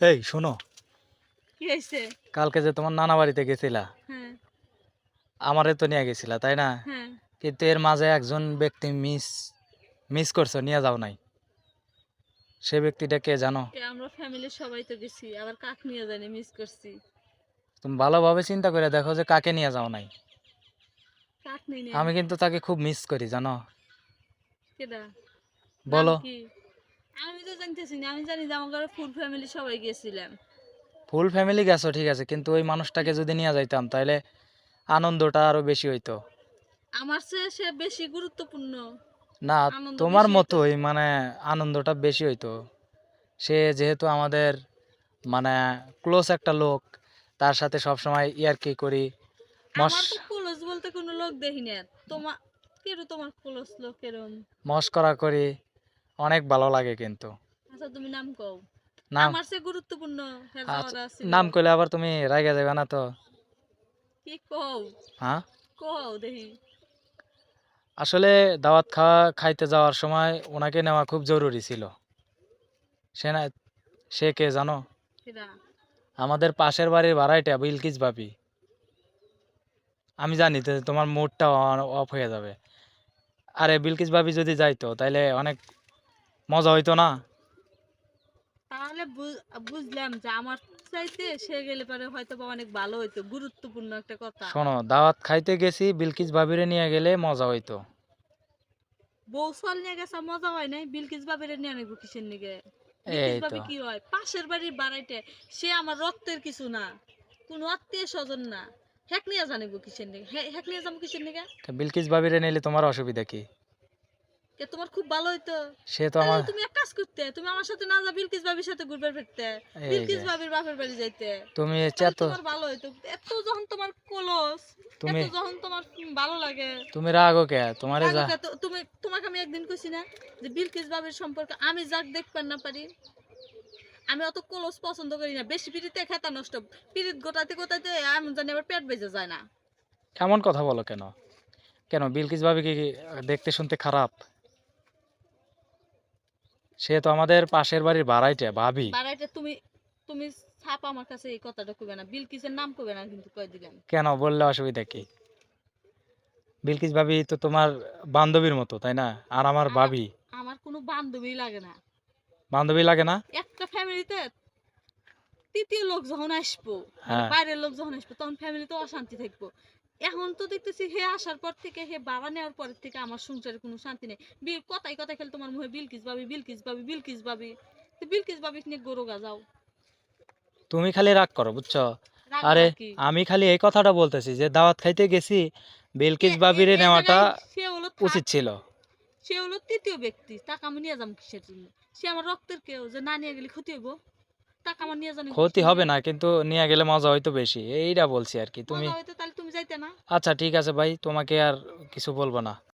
এই শোনো। কি হয়েছে? কালকে যে তোমার নানা বাড়িতে গেছিলা হ্যাঁ। আমারে তো নিয়ে গেছিলা তাই না? হ্যাঁ। কিন্তু এর মাঝে একজন ব্যক্তি মিস মিস করছ নিয়ে যাও নাই। সে ব্যক্তিটা কে জানো? আমরা ফ্যামিলির সবাই তো গেছি আবার কাক নিয়ে জানি মিস করছি। তুমি ভালোভাবে চিন্তা করে দেখো যে কাকে নিয়ে যাও নাই। কাক আমি কিন্তু তাকে খুব মিস করি জানো? কেডা? বলো? আমি তো জানতেছি না আমি জানি যে আমার ঘরে ফুল ফ্যামিলি সবাই গেছিলাম ফুল ফ্যামিলি গেছো ঠিক আছে কিন্তু ওই মানুষটাকে যদি নিয়ে যাইতাম তাহলে আনন্দটা আরও বেশি হইতো। আমার চেয়ে সে বেশি গুরুত্বপূর্ণ। না আনন্দ তোমার বেশি মতোই মানে আনন্দটা বেশি হইতো। সে যেহেতু আমাদের মানে ক্লোজ একটা লোক তার সাথে সব সময় ইয়ারকি করি মস তো ক্লোজ বলতে কোনো লোক দেখি না তোমার কেরো তোমার ক্লোজ লোক মস্করা করি অনেক ভালো লাগে কিন্তু। আচ্ছা তুমি নাম কও। নাম? আমার চেয়ে গুরুত্বপূর্ণ হের আচ্ছা, নাম কইলে আবার তুমি রাগে যাবে না তো? কি কও? হ্যাঁ? কও দেখি। আসলে দাওয়াত খাওয়া খাইতে যাওয়ার সময় ওনাকে নেওয়া খুব জরুরি ছিল। সে না সে কে জানো? আমাদের পাশের বাড়ির ভাড়াইটা বিলকিস ভাবি আমি জানি তোমার মুডটা অফ হয়ে যাবে। আরে বিলকিস ভাবি যদি যাইতো তাইলে অনেক মজা হইতো না? তাহলে বুঝলাম যে আমার চাইতে সে গেলে পরে হয়তো বা অনেক ভালো হইতো গুরুত্বপূর্ণ একটা কথা। শোনো দাওয়াত খাইতে গেছি বিলকিস ভাবিরে নিয়ে গেলে মজা হইতো। বউ সল নিয়ে গেছে মজা হয় নাই বিলকিস বাবিরে নিয়ে নেব কিসের নিগে? বিলকিস কি হয় পাশের বাড়ির বাড়াইতে সে আমার রক্তের কিছু না কোন আত্মীয় স্বজন না। হেক নিয়ে জানিব কিসের নিগে? হে- হেক নিয়ে যাব কিসের নিগে? বিলকিস ভাবিরে নিলে তোমার অসুবিধা কি? কে তোমার খুব ভালো হইতো। সে তো আমার তুমি এক কাজ করতে তুমি আমার সাথে না যা বিলকিস বাবির সাথে ঘুরবে ফিরতে বিলকিস যে, বাবির বাপের বাড়ি যাইতে। তুমি তোমার ভালো হইতো। এত যখন তোমার কলস তুমি যখন তোমার ভালো লাগে। তুমি রাগো কে? তোমারে যা তুমি তোমাকে আমি একদিন কইছি না যে বিলকিস বাবির সম্পর্কে আমি যাক দেখবেন না পারি। আমি অত কলস পছন্দ করি না। বেশি পিড়িতে খেতা নষ্ট। পিড়িত গোটাতে গোটাতে আমি জানি আবার পেট বেজে যায় না। এমন কথা বলো কেন? কেন বিলকিস ভাবি কি দেখতে শুনতে খারাপ? সে তো আমাদের পাশের বাড়ির ভাড়াইটা ভাবি। বাড়াইতে তুমি তুমি ছাপ আমার কাছে এই কথাটা কইবে না। বিলকিসের নাম কইবে না কিন্তু কই দিবেন কেন? বললে অসুবিধা কি? বিলকিস ভাবি তো তোমার বান্ধবীর মতো তাই না? আর আমার ভাবি? আমার কোনো বান্ধবী লাগে না। বান্ধবী লাগে না? একটা ফ্যামিলিতে তৃতীয় লোক যখন আসব হ্যাঁ। বাইরের লোক যখন আসব তখন ফ্যামিলিতে অশান্তি থাকব। এখন তো দেখতেছি হে আসার পর থেকে হে বাবা নেওয়ার পর থেকে আমার সংসারে কোনো শান্তি নেই। বিল কথাই কথাই খেলে তোমার মুখে বিলকিস বাবি বিলকিস বাবি বিলকিস বাবি তো বিলকিস বাবি নিয়ে গরু গাজাও। তুমি খালি রাগ করো বুঝছ? আরে আমি খালি এই কথাটা বলতেছি যে দাওয়াত খাইতে গেছি বিলকিস এ নেওয়াটা উচিত ছিল। সে হলো তৃতীয় ব্যক্তি তাকে আমি নিয়ে যাব কিসের জন্য? সে আমার রক্তের কেউ যে না নিয়ে গেলে ক্ষতি হইব? তাকে আমার নিয়ে জানি ক্ষতি হবে না কিন্তু নিয়ে গেলে মজা হয়তো বেশি এইটা বলছি আর কি তুমি আচ্ছা ঠিক আছে ভাই তোমাকে আর কিছু বলব না।